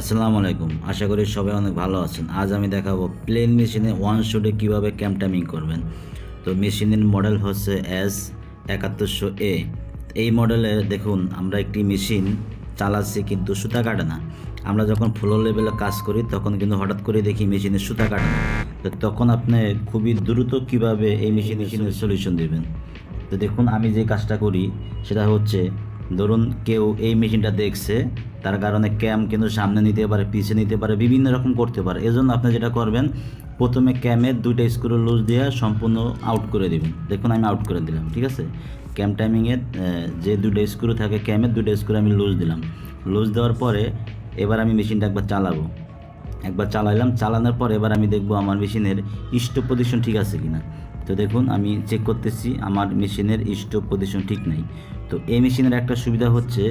আসসালামু আলাইকুম। আশা করি সবাই অনেক ভালো আছেন। আজ আমি দেখাবো প্লেন মেশিনে ওয়ান শুটে কীভাবে ক্যাম টাইমিং করবেন। তো মেশিনের মডেল হচ্ছে এস একাত্তরশো এ এই মডেলে দেখুন আমরা একটি মেশিন চালাচ্ছি কিন্তু সুতা কাটে না। আমরা যখন ফ্লোর লেভেলে কাজ করি তখন কিন্তু হঠাৎ করে দেখি মেশিনে সুতা কাটে না। তো তখন আপনি খুবই দ্রুত কীভাবে এই মেশিন মেশিনের সলিউশন দেবেন। তো দেখুন আমি যে কাজটা করি সেটা হচ্ছে ধরুন কেউ এই মেশিনটা দেখছে তার কারণে ক্যাম কিন্তু সামনে নিতে পারে পিছিয়ে নিতে পারে, বিভিন্ন রকম করতে পারে। এজন্য আপনি যেটা করবেন, প্রথমে ক্যামের দুইটা স্ক্রু লুজ দিয়ে সম্পূর্ণ আউট করে দিবেন। দেখুন, আমি আউট করে দিলাম, ঠিক আছে? ক্যাম টাইমিংয়ের যে দুটো স্ক্রু থাকে ক্যামের দুটো স্ক্রু আমি লুজ দিলাম। লুজ দেওয়ার পরে এবার আমি মেশিনটা একবার চালাবো। একবার চালাইলাম, চালানোর পর এবার আমি দেখব আমার মেশিনের স্টপ পজিশন ঠিক আছে কি না তো দেখুন, আমি চেক করতেছি, আমার মেশিনের স্টপ পজিশন ঠিক নাই। তো এই মেশিনের একটা সুবিধা হচ্ছে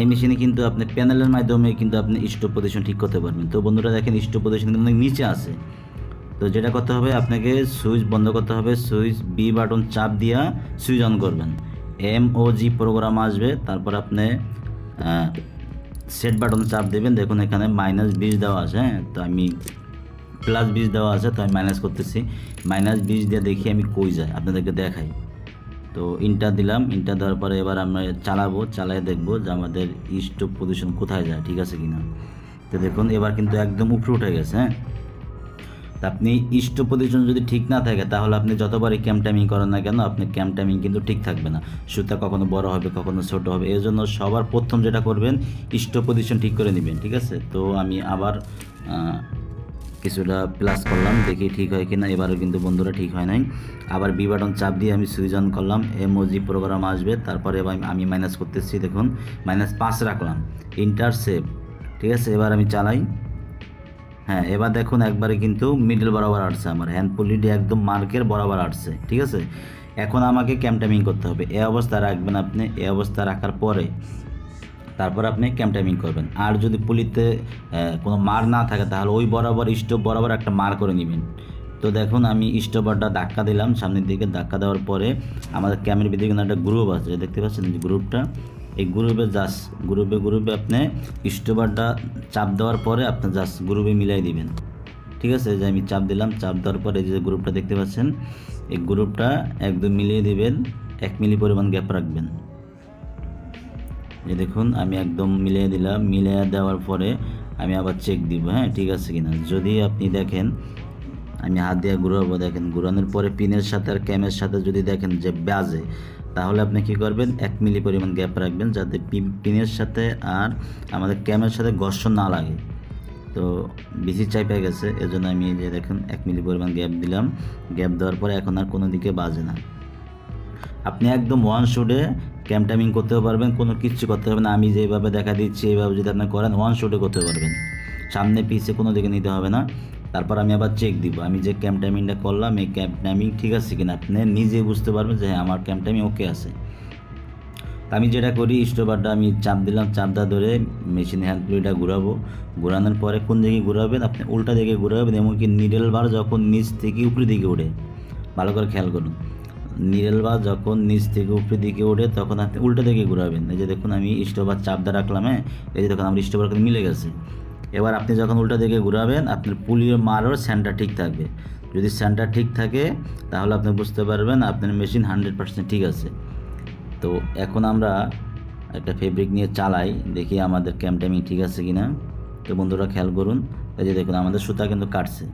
এই মেশিনে কিন্তু আপনি প্যানেলের মাধ্যমে কিন্তু আপনি স্টপ পজিশন ঠিক করতে পারবেন। তো বন্ধুরা দেখেন স্টপ পজিশন কিন্তু নিচে আছে। তো যেটা করতে হবে, আপনাকে সুইচ বন্ধ করতে হবে। সুইচ বি বাটন চাপ দিয়া সুইচ অন করবেন। এম ও জি প্রোগ্রাম আসবে, তারপর আপনি সেট বাটন চাপ দেবেন। দেখুন এখানে মাইনাস বিশ দেওয়া আছে হ্যাঁ? তো আমি প্লাস বিশ দেওয়া আছে, তো আমি মাইনাস করতেছি। মাইনাস বিশ দিয়ে দেখি আমি কই যাই, আপনাদেরকে দেখাই। তো ইন্টার দিলাম ইন্টার দেওয়ার পরে এবার আমরা চালাবো চালাই দেখব যে আমাদের স্টপ পজিশন কোথায় যায়, ঠিক আছে কিনা। তো দেখুন, এবার কিন্তু একদম উপরে উঠে গেছে হ্যাঁ। আপনি ইষ্ট পজিশন যদি ঠিক না থাকে, তাহলে আপনি যতবারই ক্যাম টাইমিং করেন না কেন আপনি ক্যাম টাইমিং কিন্তু ঠিক থাকবে না। সুতা কখনো বড় হবে, কখনো ছোট হবে, এই জন্য সবার প্রথম যেটা করবেন ইষ্ট পজিশন ঠিক করে নেবেন, ঠিক আছে। তো আমি আবার কিছুটা প্লাস করলাম, দেখি ঠিক হয় কিনা। এবারও কিন্তু বন্ধুরা ঠিক হয় নাই। আবার বি বাটন চাপ দিয়ে আমি সুইচ অন করলাম এমওজি প্রোগ্রাম আসবে, তারপরে এবার আমি মাইনাস করতেছি, দেখুন। মাইনাস পাঁচ রাখলাম ইন্টার সেভ ঠিক আছে? এবার আমি চালাই। হ্যাঁ এবার দেখুন একবারে কিন্তু মিডল বরাবর আসছে আমার হ্যান্ড পুলিটি একদম মার্কের বরাবর আসছে, ঠিক আছে? এখন আমাকে ক্যাম টাইমিং করতে হবে। এ অবস্থা রাখবেন আপনি, এ অবস্থা রাখার পরে তারপর আপনি ক্যাম টাইমিং করবেন। আর যদি পুলিতে কোনো মার না থাকে, তাহলে ওই বরাবর স্টোভ বরাবর একটা মার করে নেবেন। তো দেখুন, আমি স্টোভারটা ধাক্কা দিলাম, সামনের দিকে ধাক্কা দেওয়ার পরে আমাদের ক্যামের ভিতরে কিন্তু একটা গ্রুপ আছে। দেখতে পাচ্ছেন গ্রুপটা এই গ্রুপে জাস গ্রুপে গ্রুপে আপনি স্টোভারটা চাপ দেওয়ার পরে আপনি জাস্ট গ্রুপে মিলাই দিবেন। ঠিক আছে? যে আমি চাপ দিলাম, চাপ দেওয়ার পরে যে গ্রুপটা দেখতে পাচ্ছেন, এই গ্রুপটা একদম মিলিয়ে দিবেন, এক মিলি পরিমাণ গ্যাপ রাখবেন। যে দেখুন, আমি একদম মিলিয়ে দিলাম। মিলিয়ে দেওয়ার পরে আমি আবার চেক দিব হ্যাঁ ঠিক আছে কিনা? যদি আপনি দেখেন, আমি হাত দিয়ে ঘুরাবো, দেখেন, ঘুরানোর পরে পিনের সাথে আর ক্যামের সাথে যদি দেখেন যে বাজে, তাহলে আপনি কি করবেন? এক মিলি পরিমাণ গ্যাপ রাখবেন যাতে পিনের সাথে আর আমাদের ক্যামের সাথে ঘর্ষণ না লাগে। তো বেশি চাইপে গেছে, এজন্য আমি যে দেখেন, এক মিলি পরিমাণ গ্যাপ দিলাম। গ্যাপ দেওয়ার পরে এখন আর কোনো দিকে বাজে না। আপনি একদম ওয়ান শুটে ক্যাম টাইমিং করতেও পারবেন, কোনো কিচ্ছু করতে হবে না। আমি যেভাবে দেখা দিচ্ছি, এইভাবে যদি আপনি করেন ওয়ান শুটে করতে পারবেন। সামনে পিছে কোনো দিকে নিতে হবে না। তারপর আমি আবার চেক দিব। আমি যে ক্যাম টাইমিংটা করলাম, এই ক্যাম টাইমিং ঠিক আছে কিনা? আপনি নিজে বুঝতে পারবেন যে হ্যাঁ আমার ক্যাম টাইমিং ওকে আছে আমি যেটা করি স্টোভারটা আমি চাপ দিলাম, চাপটা ধরে মেশিন হ্যান্ড প্লেটা ঘুরাবো। ঘোরানোর পরে কোন দিকে ঘুরাবেন, আপনি উল্টা দিকে ঘুরাবেন, এমনকি নিডেল বার যখন নিচ থেকে উপরের দিকে ওঠে, ভালো করে খেয়াল করুন। নিডেল বার যখন নিচ থেকে উপরের দিকে ওঠে, তখন আপনি উল্টা দিকে ঘুরাবেন। এই যে দেখুন আমি স্টোভার চাপটা রাখলাম হ্যাঁ? এই যে দেখুন আমার স্টোভার কিন্তু মিলে গেছে। এবার আপনি যখন উল্টা দিকে ঘুরাবেন, আপনার পুলির মারও সেন্টার ঠিক থাকবে। যদি সেন্টার ঠিক থাকে, তাহলে আপনি বুঝতে পারবেন আপনার মেশিন হান্ড্রেড পার্সেন্ট ঠিক আছে। তো এখন আমরা একটা ফেব্রিক নিয়ে চালাই, দেখি আমাদের ক্যাম টাইমিং ঠিক আছে কি না তো বন্ধুরা খেয়াল করুন, এই যে দেখুন আমাদের সুতা কিন্তু কাটছে।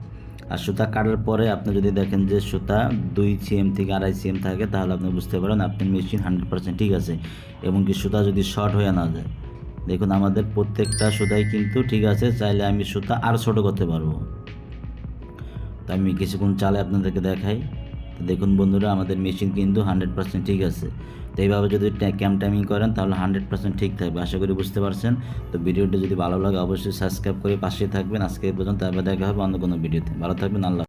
আর সুতা কাটার পরে আপনি যদি দেখেন যে সুতা দুই সিএম থেকে আড়াই সিএম থাকে, তাহলে আপনি বুঝতে পারেন আপনার মেশিন হান্ড্রেড পার্সেন্ট ঠিক আছে। এবং কি সুতা যদি শর্ট হয়ে না যায়। দেখুন, আমাদের প্রত্যেকটা সুতাই কিন্তু ঠিক আছে, চাইলে আমি সুতা আরও ছোটো করতে পারব। তো আমি কিছুক্ষণ চালে আপনাদেরকে দেখাই। তো দেখুন বন্ধুরা, আমাদের মেশিন কিন্তু হান্ড্রেড পার্সেন্ট ঠিক আছে। তো এইভাবে যদি ক্যাম টাইমিং করেন, তাহলে হান্ড্রেড পার্সেন্ট ঠিক থাকবে। আশা করি বুঝতে পারছেন। তো ভিডিওটি যদি ভালো লাগে, অবশ্যই সাবস্ক্রাইব করে পাশে থাকবেন। আজকে পর্যন্ত আবার দেখা হবে অন্য কোনো ভিডিওতে। ভালো থাকবেন, আল্লাহ